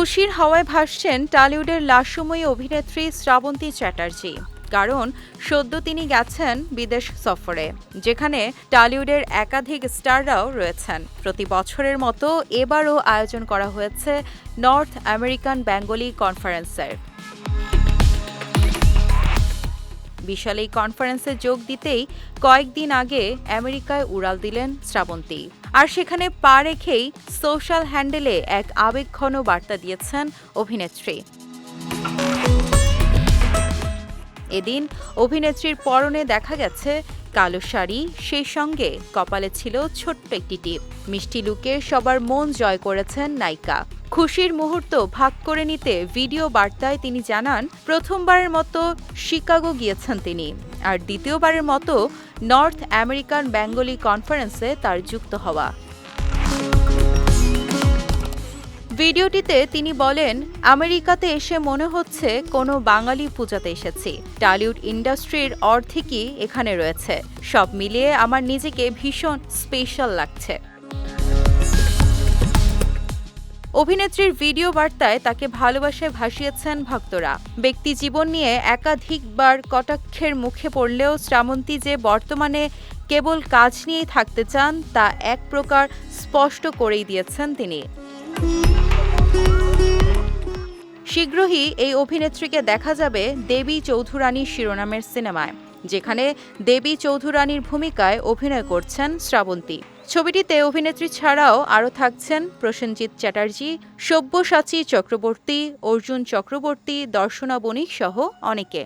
খুশির হাওয়ায় ভাসছেন টলিউডের লাশময়ী অভিনেত্রী শ্রাবন্তী চ্যাটার্জি। কারণ সদ্য তিনি গেছেন বিদেশ সফরে, যেখানে টলিউডের একাধিক স্টাররাও রয়েছেন। প্রতি বছরের মতো এবারও আয়োজন করা হয়েছে নর্থ আমেরিকান বেঙ্গলি কনফারেন্সের। বিশাল এই কনফারেন্সে যোগ দিতেই কয়েকদিন আগে আমেরিকায় উড়াল দিলেন শ্রাবন্তী। আর সেখানে পা রেখেই সোশ্যাল হ্যান্ডেলে এক আবেগঘন বার্তা দিয়েছেন অভিনেত্রী। এদিন অভিনেত্রীর পরনে দেখা গেছে কালো শাড়ি, সেই সঙ্গে কপালে ছিল ছোট্ট একটি টিপ। মিষ্টি লুকে সবার মন জয় করেছেন নায়িকা। খুশির মুহূর্ত ভাগ করে নিতে ভিডিও বার্তায় তিনি জানান, প্রথমবারের মতো শিকাগো গিয়েছেন তিনি। আর দ্বিতীয়বারের মতো নর্থ আমেরিকান বেঙ্গলি কনফারেন্সে তার যুক্ত হওয়া। ভিডিওটিতে তিনি বলেন, আমেরিকাতে এসে মনে হচ্ছে কোনো বাঙালি পূজাতে এসেছি। টলিউড ইন্ডাস্ট্রির অর্ধেকই এখানে রয়েছে। সব মিলিয়ে আমার নিজেকে ভীষণ স্পেশাল লাগছে। অভিনেত্রীর ভিডিও বার্তায় তাকে ভালোবাসায় ভাসিয়েছেন ভক্তরা। ব্যক্তি জীবন নিয়ে একাধিকবার কটাক্ষের মুখে পড়লেও শ্রাবন্তী যে বর্তমানে কেবল কাজ নিয়েই থাকতে চান, তা এক প্রকার স্পষ্ট করেই দিয়েছেন তিনি। শীঘ্রই এই অভিনেত্রীকে দেখা যাবে দেবী চৌধুরানী শিরোনামের সিনেমায়, যেখানে দেবী চৌধুরানীর ভূমিকায় অভিনয় করছেন শ্রাবন্তী। ছবিটিতে অভিনেত্রী ছাড়াও আরও থাকছেন প্রসেনজিৎ চ্যাটার্জি, সব্যসাচী চক্রবর্তী, অর্জুন চক্রবর্তী, দর্শনা বণিক সহ অনেকে।